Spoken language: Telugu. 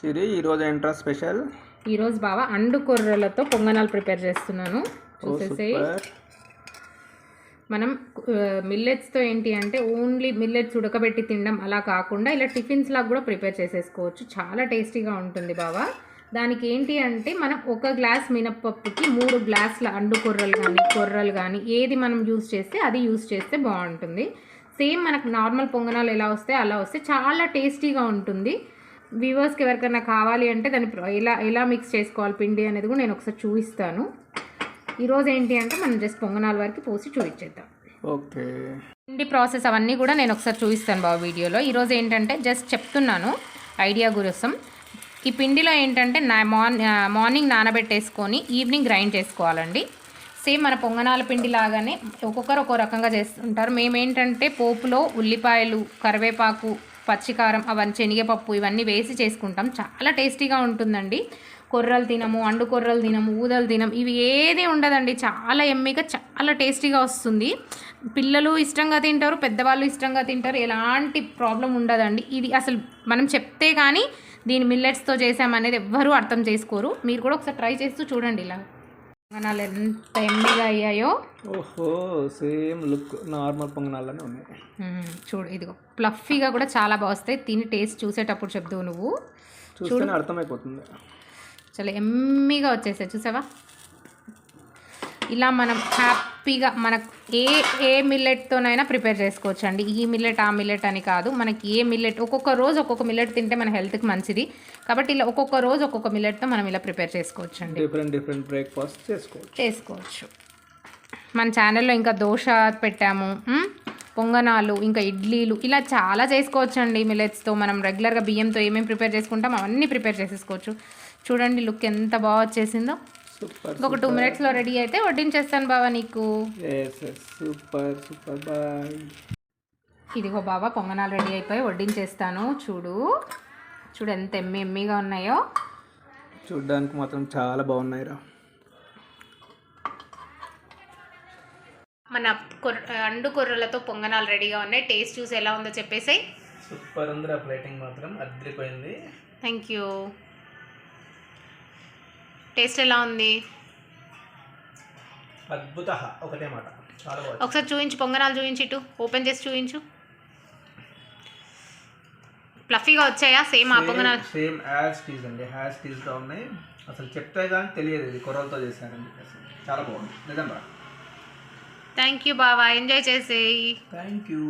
సిరి ఈరోజు ఏంట్రా స్పెషల్? ఈరోజు బావ అండు కొర్రలతో పొంగనాలు ప్రిపేర్ చేస్తున్నాను. చూసేసేయి. మనం మిల్లెట్స్తో ఏంటి అంటే ఓన్లీ మిల్లెట్స్ ఉడకబెట్టి తినడం అలా కాకుండా ఇలా టిఫిన్స్ లాగా కూడా ప్రిపేర్ చేసేసుకోవచ్చు. చాలా టేస్టీగా ఉంటుంది బావా. దానికి ఏంటి అంటే మనం ఒక గ్లాస్ మినప్పప్పుకి మూడు గ్లాసుల అండు కొర్రలు కానీ కొర్రలు కానీ ఏది మనం యూస్ చేస్తే అది యూస్ చేస్తే బాగుంటుంది. సేమ్ మనకు నార్మల్ పొంగనాలు ఎలా వస్తే అలా వస్తే చాలా టేస్టీగా ఉంటుంది. వ్యూవర్స్కి ఎవరికైనా కావాలి అంటే దాన్ని ఎలా ఎలా మిక్స్ చేసుకోవాలి పిండి అనేది కూడా నేను ఒకసారి చూపిస్తాను. ఈరోజు ఏంటి అంటే మనం జస్ట్ పొంగనాల వరకు పోసి చూపించేద్దాం. ఓకే. పిండి ప్రాసెస్ అవన్నీ కూడా నేను ఒకసారి చూపిస్తాను బాబు వీడియోలో. ఈరోజు ఏంటంటే జస్ట్ చెప్తున్నాను ఐడియా కోసం ఈ పిండిలో ఏంటంటే నా మార్న్ మార్నింగ్ నానబెట్టేసుకొని ఈవినింగ్ గ్రైండ్ చేసుకోవాలండి. సేమ్ మన పొంగనాల పిండి లాగానే ఒక్కొక్కరు ఒక్కో రకంగా చేస్తుంటారు. మేమేంటంటే పోపులో ఉల్లిపాయలు కరివేపాకు పచ్చికారం అవన్నీ శనగపప్పు ఇవన్నీ వేసి చేసుకుంటాం. చాలా టేస్టీగా ఉంటుందండి. కొర్రలు తినము అండు కొర్రలు తినము ఊదలు తినము ఇవి ఏది ఉండదండి. చాలా ఎమ్మిగా చాలా టేస్టీగా వస్తుంది. పిల్లలు ఇష్టంగా తింటారు పెద్దవాళ్ళు ఇష్టంగా తింటారు ఎలాంటి ప్రాబ్లం ఉండదండి. ఇది అసలు మనం చెప్తే కానీ దీని మిల్లెట్స్తో చేసామనేది ఎవ్వరూ అర్థం చేసుకోరు. మీరు కూడా ఒకసారి ట్రై చేస్తూ చూడండి ఇలా. పొంగనాలు ఎంత ఎమ్మిగా అయ్యాయో. ఓహో సేమ్ లుక్ నార్మల్ పొంగనాలనే ఉన్నాయి. చూడు ఇదిగో ప్లఫీగా కూడా చాలా బాగా వస్తాయి. తిని టేస్ట్ చూసేటప్పుడు చెప్తావు నువ్వు. చూస్తేనే అర్థమైపోతుంది. చాలా ఎమ్మిగా వచ్చేసాయి చూసావా? ఇలా మనం హ్యాపీగా మనకు ఏ ఏ మిల్లెట్తోనైనా ప్రిపేర్ చేసుకోవచ్చు అండి ఈ మిల్లెట్ ఆ మిల్లెట్ అని కాదు. మనకి ఏ మిల్లెట్ ఒక్కొక్క రోజు ఒక్కొక్క మిల్లెట్ తింటే మన హెల్త్కి మంచిది. కాబట్టి ఇలా ఒక్కొక్క రోజు ఒక్కొక్క మిల్లెట్తో మనం ఇలా ప్రిపేర్ చేసుకోవచ్చు అండి డిఫరెంట్ డిఫరెంట్ బ్రేక్ఫాస్ట్ చేసుకోవచ్చు. చేసుకోవచ్చు. మన ఛానల్లో ఇంకా దోశ పెట్టాము? పొంగనాలు ఇంకా ఇడ్లీలు ఇలా చాలా చేసుకోవచ్చు అండి మిలెట్స్తో మనం రెగ్యులర్గా బియ్యంతో ఏమేమి ప్రిపేర్ చేసుకుంటాం అవన్నీ ప్రిపేర్ చేసేసుకోవచ్చు. చూడండి లుక్ ఎంత బాగా వచ్చేసిందో. సూపర్ ఇంకొక టూ మినిట్స్లో రెడీ అయితే వడ్డించేస్తాను బావా నీకు. సూపర్ సూపర్ బాయ్ ఇదిగో బావా పొంగనాలు రెడీ అయిపోయి వడ్డించేస్తాను. చూడు చూడు ఎంత ఎమ్మి ఎమ్మిగా ఉన్నాయో. చూడ్డానికి మాత్రం చాలా బాగున్నాయి రా మన కొర్ర అండు కొర్రలతో పొంగనాలు రెడీగా ఉన్నాయి. టేస్ట్ చూసి ఎలా ఉందో చెప్పేసి సూపర్ ఉంది ఆ ప్లేటింగ్ మాత్రం. అదిరిపోయింది థ్యాంక్ యూ టేస్ట్ ఎలా ఉంది? అద్భుత. ఒకటే మాట. ఒకసారి చూపించు పొంగనాలు చూపించి ఇటు. ఓపెన్ చేసి చూపించు ఫ్లఫీగా వచ్చాయా? సేమ్ ఆ పొంగనాలు? సేమ్ యాజ్ టీజ్ అండి. యాజ్ టీజ్గా ఉన్నాయి. అసలు చెప్తే కానీ తెలియదు ఇది కొర్రలతో చెప్పేసి. చాలా బాగుంది. నిజంగా. థ్యాంక్ యూ బావా. ఎంజాయ్ చేసేయి. Thank you